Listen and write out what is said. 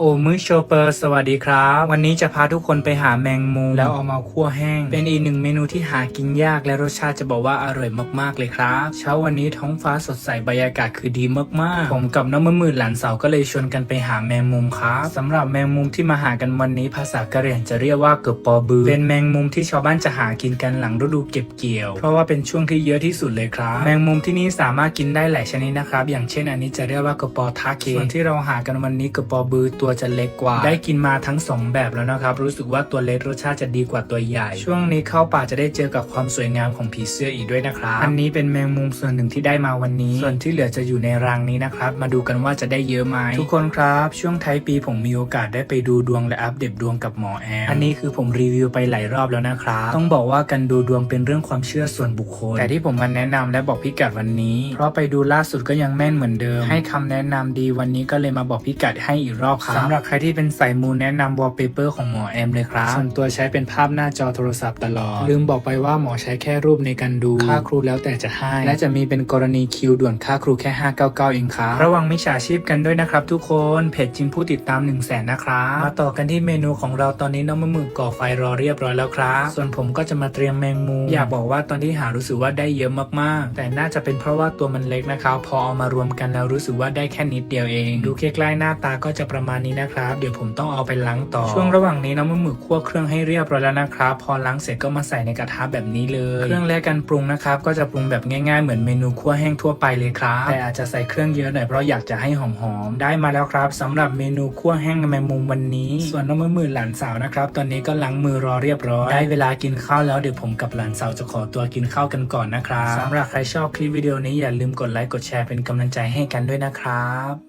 โอมือโชเปอร์สวัสดีครับ วันนี้จะพาทุกคนไปหาแมงมุมแล้วเอามาคั่วแห้ง เป็นอีกหนึ่งเมนูที่หากินยากและรสชาติจะบอกว่าอร่อยมากๆเลยครับ เช้าวันนี้ท้องฟ้าสดใสบรรยากาศคือดีมากๆ ผมกับน้องมือมืดหลานสาวก็เลยชวนกันไปหาแมงมุมครับสำหรับแมงมุมที่มาหากันวันนี้ภาษากะเหรี่ยงจะเรียกว่าเกือบปอบือ เป็นแมงมุมที่ชาวบ้านจะหากินกันหลังฤดูเก็บเกี่ยว เพราะว่าเป็นช่วงที่เยอะที่สุดเลยครับ แมงมุมที่นี่สามารถกินได้หลายชนิดนะครับ อย่างเช่นอันนี้จะเรียกว่าเกระปอทาเคส่วนที่เราหากันวันนี้เกระปอบือตัวจะเล็กกว่า ได้กินมาทั้งสองแบบแล้วนะครับ รู้สึกว่าตัวเล็กรสชาติจะดีกว่าตัวใหญ่ ช่วงนี้เข้าป่าจะได้เจอกับความสวยงามของผีเสื้ออีกด้วยนะครับอันนี้เป็นแมงมุมส่วนหนึ่งที่ได้มาวันนี้ ส่วนที่เหลือจะอยู่ในรังนี้นะครับ มาดูกันว่าจะได้เยอะไหมทุกคนครับ ช่วงท้ายปีผมมีโอกาสได้ไปดูดวงและอัปเดตดวงกับหมอแอมอันนี้คือผมรีวิวไปหลายรอบแล้วนะครับต้องบอกว่าการดูดวงเป็นเรื่องความเชื่อส่วนบุคคล แต่ที่ผมมาแนะนำและบอกพิกัดวันนี้ เพราะไปดูล่าสุดก็ยังแม่นเหมือนเดิม ให้คำแนะนำดีวันนี้ก็เลยมาบอกพิกัดให้อีกรอบครับสำหรับใครที่เป็นสายมูแนะนำวอลเปเปอร์ของหมอแอมเลยครับส่วนตัวใช้เป็นภาพหน้าจอโทรศัพท์ตลอด ลืมบอกไปว่าหมอใช้แค่รูปในการดู ค่าครูแล้วแต่จะให้ และจะมีเป็นกรณีคิวด่วนค่าครูแค่ 599 เองครับ ระวังมิจฉาชีพกันด้วยนะครับทุกคน เพจจริงผู้ติดตาม 1 0 0 0 0แสนนะครับ มาต่อกันที่เมนูของเราตอนนี้น้องมะมือก่อไฟรอเรียบร้อยแล้วครับ ส่วนผมก็จะมาเตรียมแมงมุม อยากบอกว่าตอนที่หารู้สึกว่าได้เยอะมากๆ แต่น่าจะเป็นเพราะว่าตัวมันเล็กนะครับ พอเอามารวมกันแล้วรู้สึกว่าได้แค่นิดเดียวเอง ดูใกล้ๆหน้าตาก็จะประมาณนี้นะครับ เดี๋ยวผมต้องเอาไปล้างต่อ ช่วงระหว่างนี้น้องมะมือคั่วเครื่องให้เรียบร้อยแล้วนะครับ พอล้างเสร็จก็มาใส่ในกระทะแบบนี้เลย เครื่องแรกการปรุงนะครับ ก็จะปรุงแบบง่ายๆเหมือนเมนูคั่วแห้งทั่วไปเลยครับแต่อาจจะใส่เครื่องเยอะหน่อยเพราะอยากจะให้หอมๆได้มาแล้วครับสำหรับเมนูคั่วแห้งแมงมุมวันนี้ ส่วนน้องมะมือหลานสาวนะครับ ตอนนี้ก็ล้างมือรอเรียบร้อยได้เวลากินข้าวแล้วเดี๋ยวผมกับหลานสาวจะขอตัวกินข้าวกันก่อนนะครับสำหรับใครชอบคลิปวิดีโอนี้อย่าลืมกดไลค์กดแชร์เป็นกำลังใจให้กันด้วยนะครับ